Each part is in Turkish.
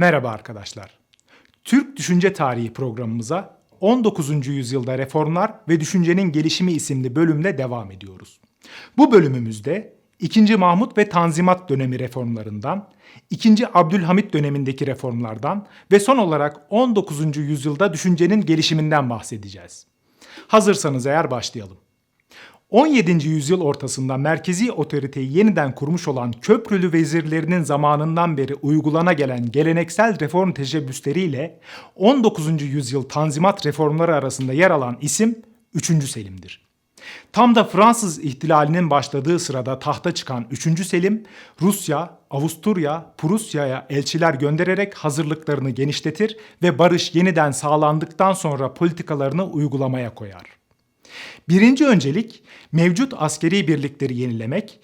Merhaba arkadaşlar. Türk Düşünce Tarihi programımıza 19. yüzyılda reformlar ve düşüncenin gelişimi isimli bölümle devam ediyoruz. Bu bölümümüzde 2. Mahmut ve Tanzimat dönemi reformlarından, 2. Abdülhamit dönemindeki reformlardan ve son olarak 19. yüzyılda düşüncenin gelişiminden bahsedeceğiz. Hazırsanız eğer başlayalım. 17. yüzyıl ortasında merkezi otoriteyi yeniden kurmuş olan Köprülü vezirlerinin zamanından beri uygulana gelen geleneksel reform teşebbüsleriyle 19. yüzyıl tanzimat reformları arasında yer alan isim 3. Selim'dir. Tam da Fransız ihtilalinin başladığı sırada tahta çıkan 3. Selim, Rusya, Avusturya, Prusya'ya elçiler göndererek hazırlıklarını genişletir ve barış yeniden sağlandıktan sonra politikalarını uygulamaya koyar. Birinci öncelik mevcut askeri birlikleri yenilemek,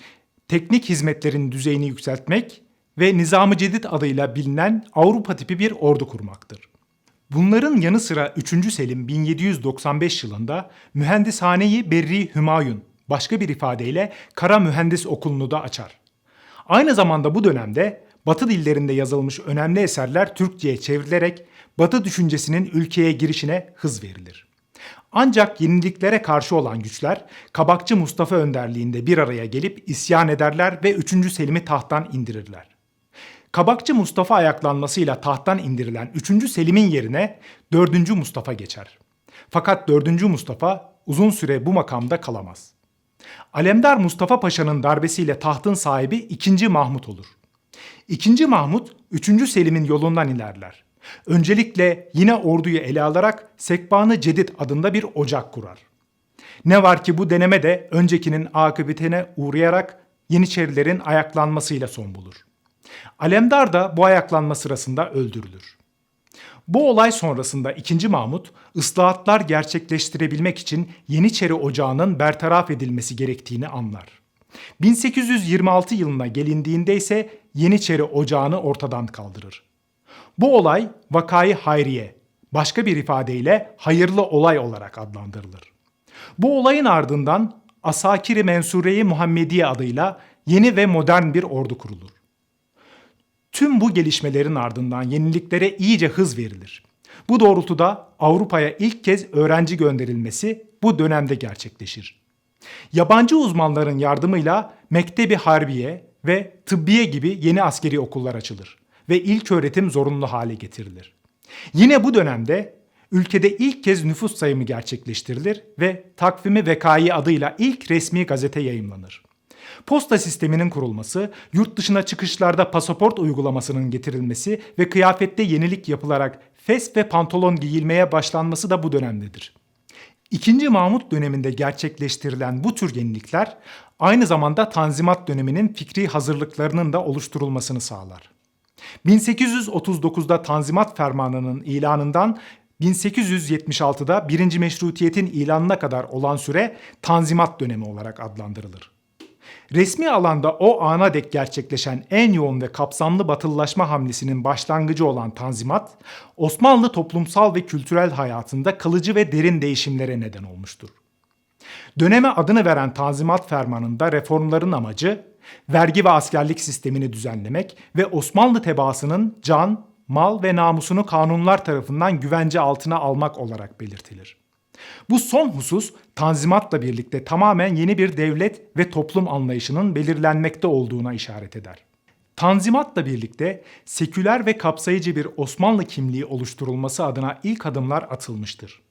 teknik hizmetlerin düzeyini yükseltmek ve Nizam-ı Cedid adıyla bilinen Avrupa tipi bir ordu kurmaktır. Bunların yanı sıra 3. Selim 1795 yılında Mühendishaneyi Berri Hümayun, başka bir ifadeyle Kara Mühendis Okulu'nu da açar. Aynı zamanda bu dönemde Batı dillerinde yazılmış önemli eserler Türkçe'ye çevrilerek Batı düşüncesinin ülkeye girişine hız verilir. Ancak yeniliklere karşı olan güçler Kabakçı Mustafa önderliğinde bir araya gelip isyan ederler ve 3. Selim'i tahttan indirirler. Kabakçı Mustafa ayaklanmasıyla tahttan indirilen 3. Selim'in yerine 4. Mustafa geçer. Fakat 4. Mustafa uzun süre bu makamda kalamaz. Alemdar Mustafa Paşa'nın darbesiyle tahtın sahibi 2. Mahmut olur. 2. Mahmut 3. Selim'in yolundan ilerler. Öncelikle yine orduyu ele alarak Sekbanı Cedid adında bir ocak kurar. Ne var ki bu deneme de öncekinin akıbetine uğrayarak Yeniçerilerin ayaklanmasıyla son bulur. Alemdar da bu ayaklanma sırasında öldürülür. Bu olay sonrasında 2. Mahmut ıslahatlar gerçekleştirebilmek için Yeniçeri Ocağı'nın bertaraf edilmesi gerektiğini anlar. 1826 yılına gelindiğinde ise Yeniçeri Ocağı'nı ortadan kaldırır. Bu olay vakayı hayriye, başka bir ifadeyle hayırlı olay olarak adlandırılır. Bu olayın ardından Asakiri Mensure-i Muhammediye adıyla yeni ve modern bir ordu kurulur. Tüm bu gelişmelerin ardından yeniliklere iyice hız verilir. Bu doğrultuda Avrupa'ya ilk kez öğrenci gönderilmesi bu dönemde gerçekleşir. Yabancı uzmanların yardımıyla Mektebi Harbiye ve Tıbbiye gibi yeni askeri okullar açılır ve ilk öğretim zorunlu hale getirilir. Yine bu dönemde ülkede ilk kez nüfus sayımı gerçekleştirilir ve takvimi vekayı adıyla ilk resmi gazete yayımlanır. Posta sisteminin kurulması, yurt dışına çıkışlarda pasaport uygulamasının getirilmesi ve kıyafette yenilik yapılarak fes ve pantolon giyilmeye başlanması da bu dönemdedir. İkinci Mahmut döneminde gerçekleştirilen bu tür yenilikler aynı zamanda Tanzimat döneminin fikri hazırlıklarının da oluşturulmasını sağlar. 1839'da Tanzimat Fermanı'nın ilanından 1876'da birinci meşrutiyetin ilanına kadar olan süre Tanzimat dönemi olarak adlandırılır. Resmi alanda o ana dek gerçekleşen en yoğun ve kapsamlı batılılaşma hamlesinin başlangıcı olan Tanzimat, Osmanlı toplumsal ve kültürel hayatında kalıcı ve derin değişimlere neden olmuştur. Döneme adını veren Tanzimat Fermanı'nda reformların amacı vergi ve askerlik sistemini düzenlemek ve Osmanlı tebaasının can, mal ve namusunu kanunlar tarafından güvence altına almak olarak belirtilir. Bu son husus Tanzimat'la birlikte tamamen yeni bir devlet ve toplum anlayışının belirlenmekte olduğuna işaret eder. Tanzimat'la birlikte seküler ve kapsayıcı bir Osmanlı kimliği oluşturulması adına ilk adımlar atılmıştır.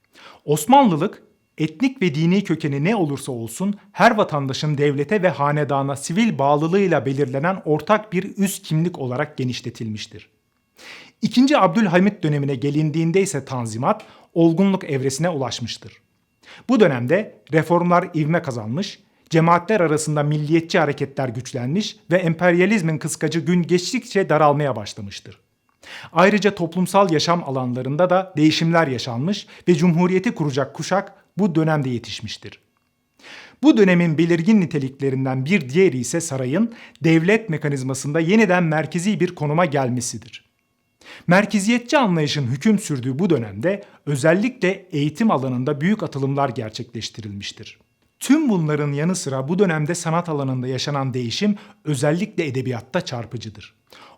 Osmanlılık etnik ve dini kökeni ne olursa olsun her vatandaşın devlete ve hanedana sivil bağlılığıyla belirlenen ortak bir üst kimlik olarak genişletilmiştir. İkinci Abdülhamit dönemine gelindiğinde ise Tanzimat olgunluk evresine ulaşmıştır. Bu dönemde reformlar ivme kazanmış, cemaatler arasında milliyetçi hareketler güçlenmiş ve emperyalizmin kıskacı gün geçtikçe daralmaya başlamıştır. Ayrıca toplumsal yaşam alanlarında da değişimler yaşanmış ve cumhuriyeti kuracak kuşak bu dönemde yetişmiştir. Bu dönemin belirgin niteliklerinden bir diğeri ise sarayın devlet mekanizmasında yeniden merkezi bir konuma gelmesidir. Merkeziyetçi anlayışın hüküm sürdüğü bu dönemde özellikle eğitim alanında büyük atılımlar gerçekleştirilmiştir. Tüm bunların yanı sıra bu dönemde sanat alanında yaşanan değişim özellikle edebiyatta çarpıcıdır.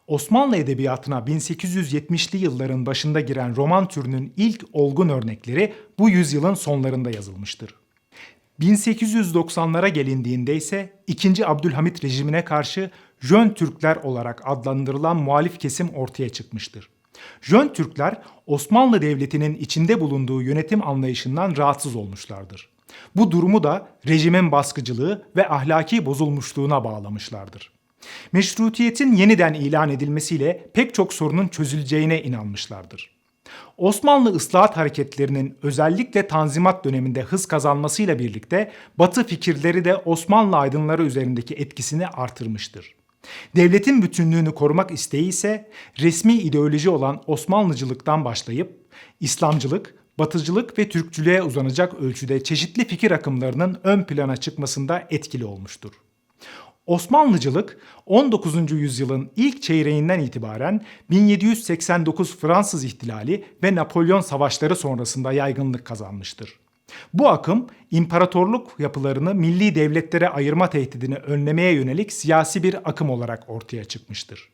Osmanlı edebiyatına 1870'li yılların başında giren roman türünün ilk olgun örnekleri bu yüzyılın sonlarında yazılmıştır. 1890'lara gelindiğinde ise 2. Abdülhamit rejimine karşı Jön Türkler olarak adlandırılan muhalif kesim ortaya çıkmıştır. Jön Türkler Osmanlı Devleti'nin içinde bulunduğu yönetim anlayışından rahatsız olmuşlardır. Bu durumu da rejimin baskıcılığı ve ahlaki bozulmuşluğuna bağlamışlardır. Meşrutiyetin yeniden ilan edilmesiyle pek çok sorunun çözüleceğine inanmışlardır. Osmanlı ıslahat hareketlerinin özellikle Tanzimat döneminde hız kazanmasıyla birlikte Batı fikirleri de Osmanlı aydınları üzerindeki etkisini artırmıştır. Devletin bütünlüğünü korumak isteği ise resmi ideoloji olan Osmanlıcılıktan başlayıp İslamcılık, Batıcılık ve Türkçülüğe uzanacak ölçüde çeşitli fikir akımlarının ön plana çıkmasında etkili olmuştur. Osmanlıcılık 19. yüzyılın ilk çeyreğinden itibaren 1789 Fransız ihtilali ve Napolyon savaşları sonrasında yaygınlık kazanmıştır. Bu akım imparatorluk yapılarını milli devletlere ayırma tehdidini önlemeye yönelik siyasi bir akım olarak ortaya çıkmıştır.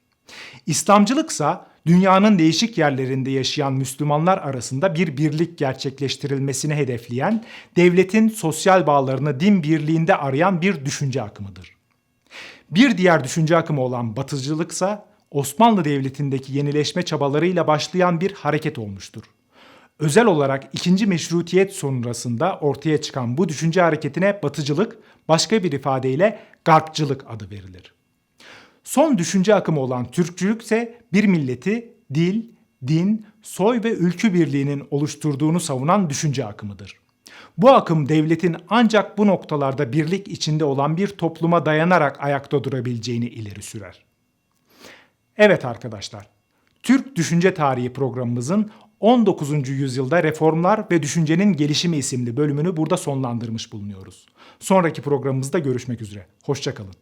İslamcılıksa dünyanın değişik yerlerinde yaşayan Müslümanlar arasında bir birlik gerçekleştirilmesini hedefleyen, devletin sosyal bağlarını din birliğinde arayan bir düşünce akımıdır. Bir diğer düşünce akımı olan batıcılıksa Osmanlı Devleti'ndeki yenileşme çabalarıyla başlayan bir hareket olmuştur. Özel olarak ikinci meşrutiyet sonrasında ortaya çıkan bu düşünce hareketine batıcılık, başka bir ifadeyle garpçılık adı verilir. Son düşünce akımı olan Türkçülük ise bir milleti dil, din, soy ve ülkü birliğinin oluşturduğunu savunan düşünce akımıdır. Bu akım devletin ancak bu noktalarda birlik içinde olan bir topluma dayanarak ayakta durabileceğini ileri sürer. Evet arkadaşlar, Türk Düşünce Tarihi programımızın 19. yüzyılda reformlar ve düşüncenin gelişimi isimli bölümünü burada sonlandırmış bulunuyoruz. Sonraki programımızda görüşmek üzere. Hoşçakalın.